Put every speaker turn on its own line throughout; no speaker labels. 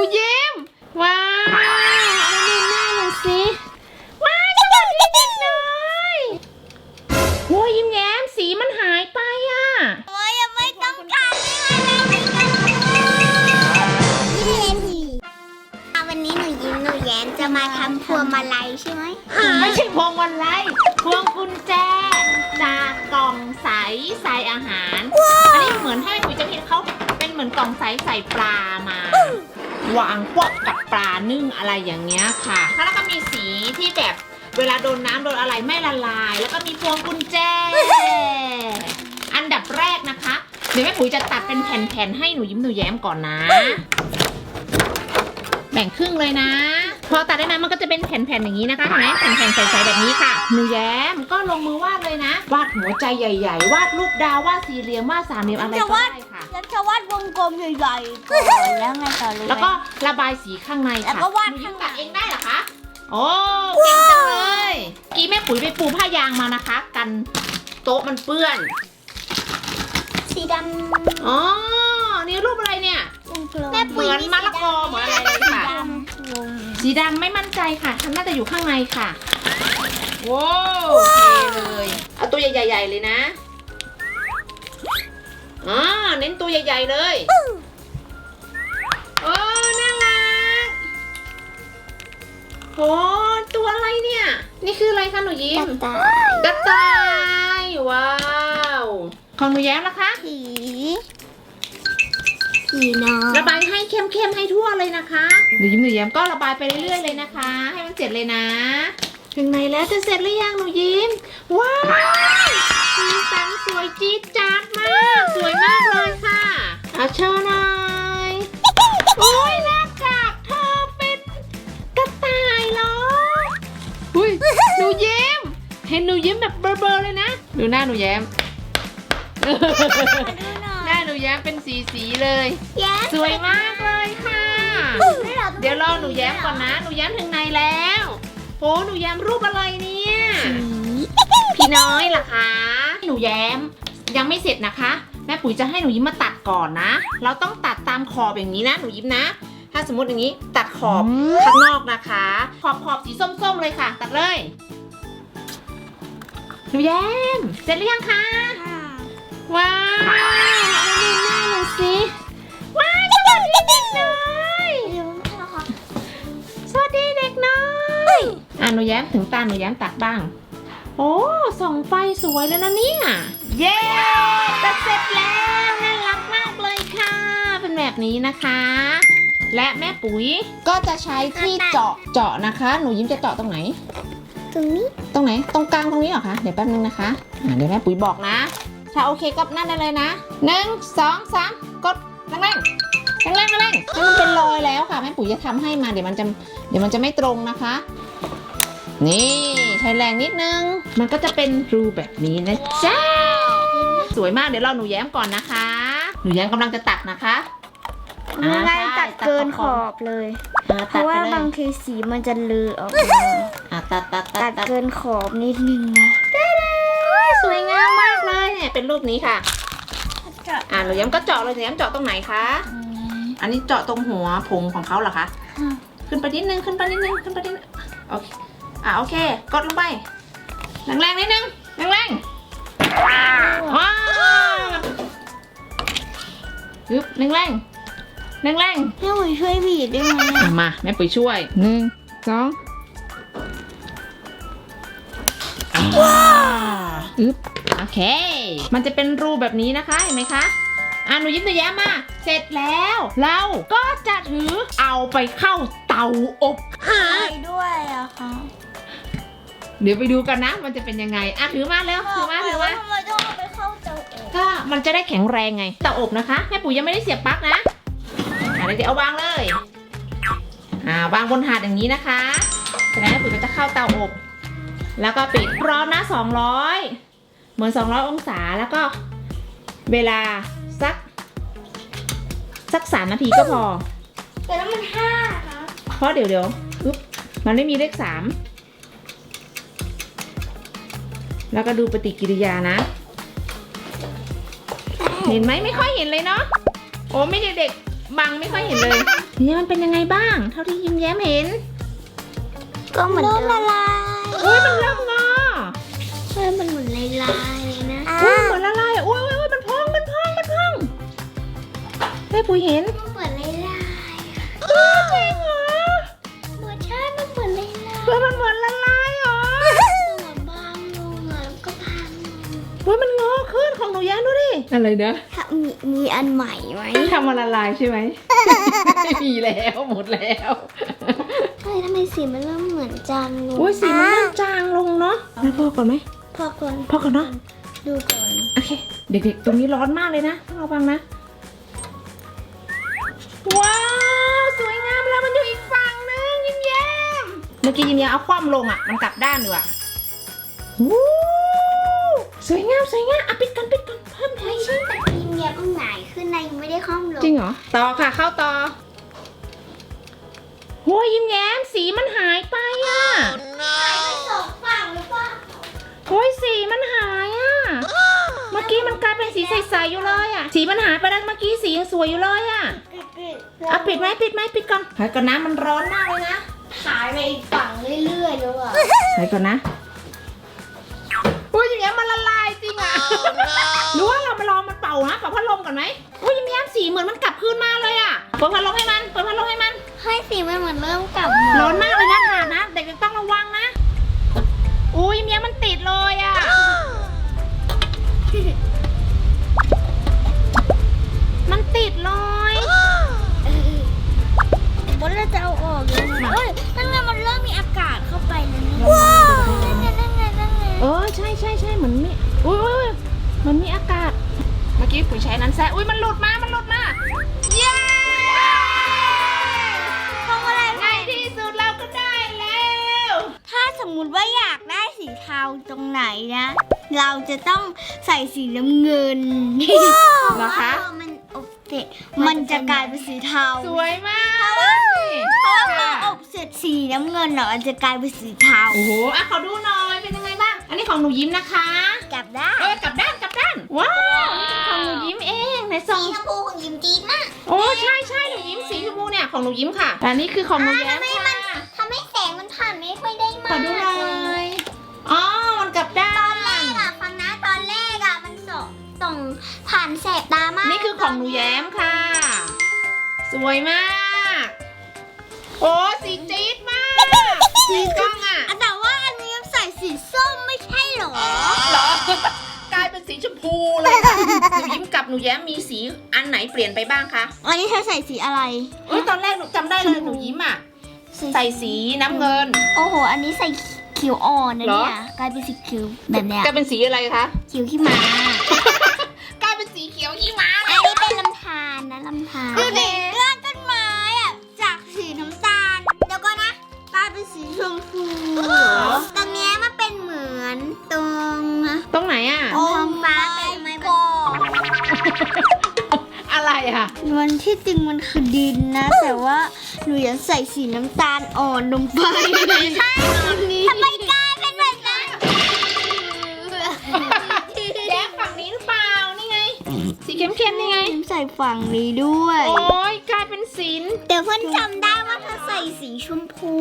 นูยิ้ม ว้าวมาดูหน้าหน่อยสิว้าวสวัสดีเด็กน้อยโอ้ยยิ้มแย้มสีมันหายไปอะ
โอ้ยยังไม่ต้องการไม่มาแล้วไม่ต้องยิ้มเลยทีวันนี้หนูยิ้มหนูแย้มจะมาทำพวงมาลัยใช่ไหม
ไม่ใช่พวงวันไรพวงกุญแจจากกล่องใสใส่อาหาร อันนี้เหมือนให้คุยจะเห็นเขาเป็นเหมือนกล่องใสใส่ปลามา วางพวกกับปลานึ่งอะไรอย่างเงี้ยค่ะแล้วก็มีสีที่แบบเวลาโดนน้ำโดนอะไรไม่ละลาย แล้วก็มีพวงกุญแจ อันดับแรกนะคะ เดี๋ยวแม่ปุ๋ยจะตัดเป็นแผ่นๆให้หนูยิ้มหนูแย้มก่อนนะ แบ่งครึ่งเลยนะ พอตัดได้นะมันก็จะเป็นแผ่นๆอย่างนี้นะคะเห็นไหมแผ่นๆใสๆแบบนี้ค่ะ หนูแย้มก็ลงมือวาดเลยนะ วาดหัวใจใหญ่ ๆ วาดรูปดาววาดสี่เหลี่ยมวาดสามเหลี่ยมอะไรก็ได้ค่ะ
แล้วจะวาดวงกลมใหญ่ๆก่อนแล้วไงต่อเลย
แล้วก็ระบายสีข้างในค่ะ
แล้วก็วาด
หนูยิ้
ข้ามงใน
ตัดเองได้เหรอคะ โอ้เก่งจังเลยกี้แม่ปุ๋ยไปปูผ้ายางมานะคะ กันโต๊ะมันเปื้อน
สีดำ
อ๋อ นี่รูปอะไรเนี่ย
วงกลม
เหมือนมะละกอเหมือนอะไรเลยค่ะ
ดำวง
สีดำไม่มั่นใจค่ะฉันน่าจะอยู่ข้างในค่ะว้าวโอเคเลย เอาตัวใหญ่ๆเลยนะ อ๋อเน้นตัวใหญ่ ๆ เลยโอ้น่ารักโอ้ตัวอะไรเนี่ย นี่คืออะไรคะหนูยิ้
ก
ม
ระต่าย
กระต่ายว้าว ของหนูแย้มนะคะ
สีสีน้อง
ระบายให้เข้มๆให้ทั่วเลยนะคะหนูยิ้มหนูแย้มก็ระบายไปเรื่อยๆเลยนะคะ ให้มันเสร็จเลยนะถึงไหนแล้วจะเสร็จหรือยังหนูยิ้ม ว้าวสีสันสวยจี๊ด ยิ้มแบบเบลอๆเลยนะ ดูหน้าหนูแย้ม หน้าหนูแย้มเป็นสีสีๆเลย
แย้
สวยมากเลยค่ะ เดี๋ยวรอหนูแย้มก่อนนะ หนูแย้มถึงไหนแล้วโหหนูแย้มรูปอะไรเนี่ย พี่น้อยล่ะคะ หนูแย้มยังไม่เสร็จนะคะ แม่ปุ๋ยจะให้หนูยิ้มมาตัดก่อนนะ เราต้องตัดตามขอบอย่างนี้นะ หนูยิ้มนะ ถ้าสมมติอย่างนี้ตัดขอบข้างนอกนะคะ ขอบขอบสีส้มๆเลยค่ะ ตัดเลย หนูแย้มเสร็จหรือยังคะ ว้าวมาดูหน้าหน่อยสิ ว้าวสวัสดีเด็กน้อยสวัสดีเด็กน้อยอะหนูแย้มถึงตาหนูแย้มตักบ้าง โอ้ส่องไฟสวยแล้วนะเนี่ย เย้จะเสร็จแล้วน่ารักมากเลยค่ะ เป็นแบบนี้นะคะ และแม่ปุ๋ยก็จะใช้ที่เจาะเจาะนะคะ หนูยิ้มจะเจาะตรงไหน
ต รงนี้
ตรงไหน ตรงกลางตรงนี้เหรอคะ เดี๋ยวแป๊บนึงนะคะอะเดี๋ยวแม่ปุ๋ยบอกนะ ถ้าโอเคก็นั่นได้เลยนะหนึ่งสองสามกดแรงๆแรงๆแรงๆให้มันเป็นรอยแล้วค่ะแม่ปุ๋ยจะทำให้มาเดี๋ยวมันจะเดี๋ยวมันจะไม่ตรงนะคะ นี่ใช้แรงนิดนึง มันก็จะเป็นรูแบบนี้นะจ๊ะสวยมากเดี๋ยวเราหนูแย้มก่อนนะคะ หนูแย้มกำลังจะตัดนะคะ
ไม่ งั้น
อ่า
ตัด
ใช่
เกิน
ตัด
ขอบเลย
อ่
เพ
ตัด
ราะ
ไป
ว่า
เลย
บางทีสีมันจะเลอะออกมา
อะตัดตัดตั
ตั
ด
ด
ตัด
เกินขอบนิดนึงนะ
สวยงามมากเลยเนี่ยเป็นรูปนี้ค่ะ อ่าหนูแย้มก็เจาะเลยหนูแย้มเจาะตรงไหนคะ อันนี้เจาะตรงหัวผงของเขาเหรอคะ ขึ้นไปนิดนึง ขึ้นไปนิดนึง ขึ้นไปนิดนึงโอเค อ่าโอเค กดลงไป แรงๆนิดนึง แรงๆว้าวฮึบแรงๆ แรง
แม่หวยช่วยบีบได้ไหม
ๆอะมาแม่ปุ๋ยช่วยหนึ่งสองว้าวอึ๊บโอเค มันจะเป็นรูแบบนี้นะคะเห็นไหมคะอะหนูยิ้มหนูแย้มมา เสร็จแล้ว เราก็จะถือเอาไปเข้าเตาอบ
ไปด้วยอะคะ
เดี๋ยวไปดูกันนะ มันจะเป็นยังไงอะถือมาเร็วถือมาถือมา
ทำไมต้องเอาไปเข้าเตาอบ
ก็มันจะได้แข็งแรงไงเตาอบนะคะแม่ปุ๋ยยังไม่ได้เสียบปลั๊กนะอะ เดี๋ยวเอาวางเลย อ่าวางบนถาดอย่างนี้นะคะเสร็จแล้วแม่ปุ๋ยก็จะเข้าเตาอบ แล้วก็ปิดร้อนนะ200 เหมือน 200 องศาแล้วก็เวลาสักสักสามนาทีก็พอ
แต่แล้วมันห้าคะ
เพราะเดี๋ยวเดี๋ยวอึ๊บมันไม่มีเลขสามแล้วก็ดูปฏิกิริยานะ เห็นไหมไม่ค่อยเห็นเลยเนาะโอ้ไม่เด็ก บังไม่ค่อยเห็นเลยนี่มันเป็นยังไงบ้าง เท่าที่ยิ้มแย้มเห็น
ก็เหมือนเดิมละลาย
เฮ้ยมันเริ่มงอ
ใช่มันเหมือนลายลายเลยนะ
อุ้ยเหมือนละลายอะอุ้ยอุ้ยอุ้ยมันพองมันพองมันพองแม่ปุ๋ยเห็น
มันเหมือนลายลาย
เฮ้ยจริงเหรอ
รสชาติมันเหมือนลายลาย
เฮ้ยมันเหมือนละลายเหรอ
เหมือนบางลงอะแล้วก็พัง
เฮ้ยมันงอขึ้นของหนูแย้มดูดิ อะไรเด้อ
ถ้ามีมีอันใหม่ไหม
ทำมันละลายใช่ไหม มีแล้วหมดแล้ว
เฮ้ยทำไมสีมันเริ่มเหมือนจางลง
อุ้ยสีมันเริ่มจางลงเนาะแล้วพอก่อนไหม
พอก่อน
พอก่อนเนาะ
ดูก่อน
โอเค เด็กๆ ตรงนี้ร้อนมากเลยนะต้องระวังนะ ว้าว สวยงามแล้วมันอยู่อีกฝั่งนึงยิ้มแย้มเมื่อกี้ยิ้มแย้มเอาคว่ำลงอะ มันกลับด้านอยู่อะวู้ สวยงามสวยงามอะปิดกันปิดกันเพิ่มให้
ไม่ใช่แต่ทีมเนี้ยมันหงายขึ้นในยังไม่ได้ข้อมลง
จริงเหรอ ต่อค่ะ เข้าต่อโหยิ้มแย้มสีมันหายไปอะ
หายไปสองฝั่งหรือเปล่า
โอ้ยสีมันหายอะ เมื่อกี้มันกลายเป็นสีใสๆอยู่เลยอะ สีมันหายไปแล้วเมื่อกี้สียังสวยอยู่เลยอะอะปิดไหมปิดไหมปิดก่อนหายก่อนนะมันร้อนมากเลยนะ
หายไปอีกฝั่งเรื่อยๆแล้วอะ
หายก่อนนะ ก่อนไหมอุ้ยอย่างเงี้ยสีเหมือนมันกลับคืนมาเลยอะเปิดพัดลมให้มันเปิดพัดลมให้มัน
ให้สีมันเหมือนเริ่มกลับมา
ร้อนมากเลยนะถาดนะ เด็กๆต้องระวังนะอุ้ยเมียมันติดเลยอะมันติดเลย กี้ปุ๋ยใช้นั้นแซะอุ้ยมันหลุดมามันหลุดมา เย้
ทำอะไร
ในที่สุดเราก็ได้แล้ว
ถ้าสมมุติว่าอยากได้สีเทาตรงไหนนะ เราจะต้องใส่สีน้ำเงิน
เหรอคะ
พอมันอบเสร็จมันจะกลายเป็นสีเทา
สวยมาก
เพราะว่าพอ
ค่ะ
อบเสร็จสีน้ำเงินเนาะมันจะกลายเป็นสีเทา
โอ้โหอะขอดูหน่อยเป็นยังไงบ้าง อันนี้ของหนูยิ้มนะคะ
กลับได้
เออกลับด้านกลับด้าน ว้าว มเองในซอง
สีชมพูของยิ้มจีนมาก
โอ้ใช่ใช่หนูยิ้มสีชมพูเนี่ยของหนูยิ้มค่ะแต่อันนี้คือของหนูแย้มค่ะ
ทำให้แสงมันผ่านไม่ค่อยได้มาก
ขอดูหน่อยอ๋อมันกลับด้า
ตอนแร
น
กอะฟังนะตอนแรกอะมันส่งส่งผ่านแสบตามาก
นี่คือของหนูแย้มค่ะ สวยมาก โอ้สีจี๊ดมากสีกล้องอะ
อะแต่ว่าอันนี้ใส่สีส้มไม่ใช่เหรอ
หนูยิ้มกับหนูแย้มมีสีอันไหนเปลี่ยนไปบ้างคะ
อันนี้เธอใส่สีอะไร
เอ้ยตอนแรกหนูจำได้เลยหนูยิ้มอะใส่สีน้ำเงิน
โอ้โห อันนี้ใส่เขียวอ่อนนะ
เหรอ
เนี่ยกลายเป็นสีเขียวแบบเนี้ย
กลายเป็นสีอะไรคะ
เขียวขี้หมา ก
ลายเป็นสีเขียวขี้ม้า
อันนี้เป็นลำธารนะลำธาร
ดูดิ
เลื่อ มันที่จริงมันคือดินนะ แต่ว่าหนูอยากใส่สีน้ำตาลอ่อนลงไปใช่ทำไมกลายเป็นแบบนั้น
แย้มฝั่งนี้หรือเปล่า นี่ไง สีเข้มๆนี่ไง
ใส่ฝั่งนี้ด้วย
โอ้ยกลายเป็นสีน
เดี๋ยวเพื่อนจำได้ว่าเธอใส่สีชมพู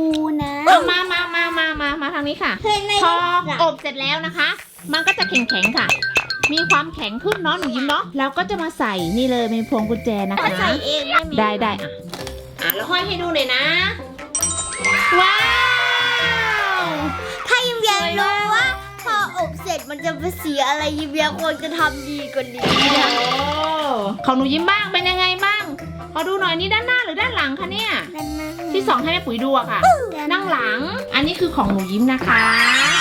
นะ
เอามามามามามามาทางนี้ค่ะ
เพื่อนไม่
พอ
ได้
อบเสร็จแล้วนะคะ มันก็จะแข็งๆค่ะ มีความแข็งขึ้นเนาะหนูยิ้มเนาะแล้วก็จะมาใส่นี่เลยเป็นพวงกุญแจนะคะ
ใส่เองได้ไหม
ได้ได้อะอะแล้วห้อยให้ดูเลยนะ ว้าว
ถ้ายิมเบียรู้ว่าพออบเสร็จมันจะเป็นสีอะไรยิมเบียควรจะทำดีกว่านี้
โอ้
นะ
ของหนูยิ้มบ้างเป็นยังไงบ้างขอดูหน่อยนี่ด้านหน้าหรือด้านหลังคะเนี่ย ที่สองให้แม่ปุ๋ยดูอะค่ะ นั่งหลัง อันนี้คือของหนูยิ้มนะคะ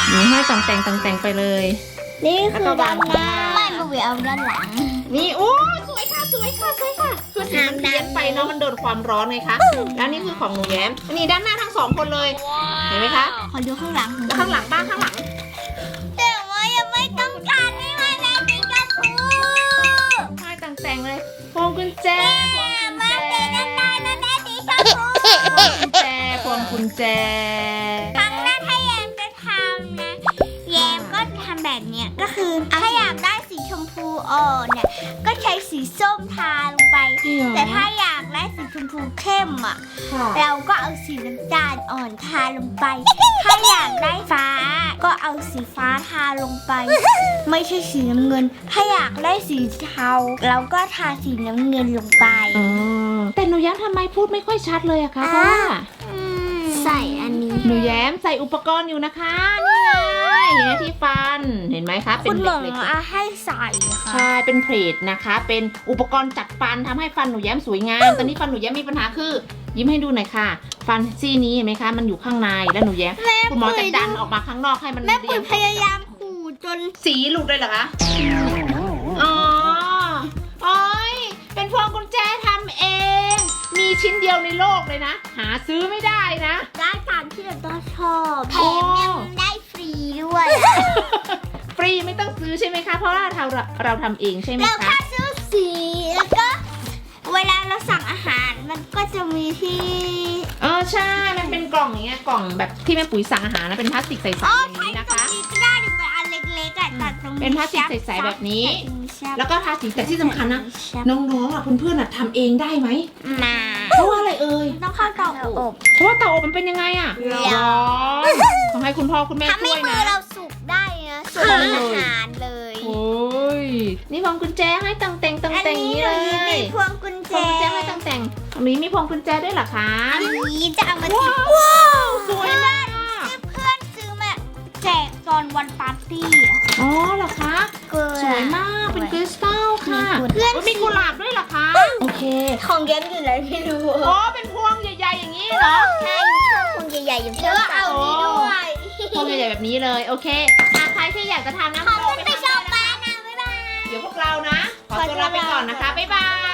หนูให้ต่างแต่งต่างแต่งไปเลย
นี่คือด้านหน้าไม่บุ๋ยเอาด้านหลัง
นี่โอ้สวยค่ะสวยค่ะสวยค่ะคือสีมันเพี้ยนไปเนาะมันโดนความร้อนไงคะแล้วนี่คือของหนูแย้มอันนี้ด้านหน้าทั้งสองคนเลยเห็นไหมคะ
ขอดูข้างหลัง
แล้วข้างหลังบ้างข้างหลัง
แต่ว่ายังไม่ต้องการให้มันเป็นสีชมพู
ให้ต่างแต่งเลยพวงกุญแจพวงกุญ
มา
แจ
เป็นด้านหน้านั่นได้สีชมพู
พวงกุญแจ
เนี่ยก็ใช้สีส้มทาลงไป
จริงเหรอ
แต่ถ้าอยากได้เข้มๆอะ
ค่ะ
เราก็เอาสีน้ำตาลอ่อนทาลงไป ถ้าอยากได้ฟ้า ก็เอาสีฟ้าทาลงไป ไม่ใช่สีน้ำเงิน ถ้าอยากได้สีเทาเราก็ทาสีน้ำเงินลงไป
อ๋อแต่หนูแย้มทำไมพูดไม่ค่อยชัดเลยอะคะเพราะว่า
ใส่อันนี้
หนูแย้มใส่อุปกรณ์อยู่นะคะนี่ ไงเห็นไหมที่ฟันเห็นไหมคะเป็
คุ
น
ณหมอ
เหล็กๆ
เอาให้ใส่ค่ะ
ใช่ เป็นเพลทนะคะ เป็นอุปกรณ์จัดฟันทำให้ฟันหนูแย้มสวยงาม ตอนนี้ฟันหนูแย้มมีปัญหาคือ ยิ้มให้ดูหน่อยค่ะ ฟันซี่นี้เห็นไหมคะ มันอยู่ข้างในแล้วหนูแย้มคุณหมอจะดันออกมาข้างนอกให้มัน
แม่
เรี
ปุ๋
ย
ย
ง
พยายามขูดจน
สีหลุดเลยเหรอคะ อ๋อโอ้ยเป็นพวงกุญแจทำเอง มีชิ้นเดียวในโลกเลยนะ หาซื้อไม่ได้นะ
ได้ตามที่เราต้องชอบแถ
โอ้
มยังได้ฟ รีด้วย
ฟรีไม่ต้องซื้อใช่ไหมคะ เพราะว่าเราเราทำเองใช่ไหม
เรา
คะ
แค่ซื้อสีแล้วก็ เวลาเราสั่งอาหารมันก็จะมีที่
เออใช่ มันเป็นกล่องอย่างเงี้ยกล่องแบบที่แม่ปุ๋ยสั่งอาหารนะเป็นพลาสติกใสๆ
อ๋อ
อย่าง
ใช้
นี้นะ
ตรง
คะ
นี้ก็ได้หรือเป็นอันเล็กๆอะตัดตรงนี้
เป็นพลาสติกใสๆแบบนี้
แล้
แล้ววก็ทาสีแต่ที่สำคัญนะ
แช่
น้องๆอะเพื่อนๆอะทำเองได้ไหม
มา
เพราะว่าอะไรเอ่ย
ต้องเข้าเตาอบ
เพราะว่าเตาอบมันเป็นยังไงอะ
ร้อน
ร้อนต้องให้คุณพ่อคุณแม่
ทำให้
ช่วย
มื
นะ
อเราสุกได้นะสุก
ใช่
อาหารเลย
โอ้ยนี่พวงกุญแจให้ตังแต่งตัง
อัน
แต่ง
นี้
นี้
ห
เล
นู
ย
มีพวงกุญ
พ
แจ
วงกุญแจให้ตังแต่งตรงนี้มีพวงกุญแจด้วยเหรอคะ
อันนี้จะเอามาติด
ว้าวสวยมากอะ
ที่เพื่อนซื้อมาแจกตอนวันปาร์ตี้อะ
อ๋อเหรอคะ
ของเย็นอยู่ไหนไม่รู้
อ๋อเป็นพวงใหญ่ๆอย่างนี้เหรอ
ใช่ชอบพวงใหญ่ๆอย่างเธอเอานี้ด้วย
พวงใหญ่ๆแบบนี้เลยโอเคอะใครที่อยากจะทานน้ำ
ขอบ
โค้
คุ
ก
ณ
ไป
ไป
ทาน
ช
ได้
ม
นะคะ
บ้านนะบ๊ายบาย
เดี๋ยวพวกเรานะ ขอตัวลาไปก่อนนะคะบ๊ายบาย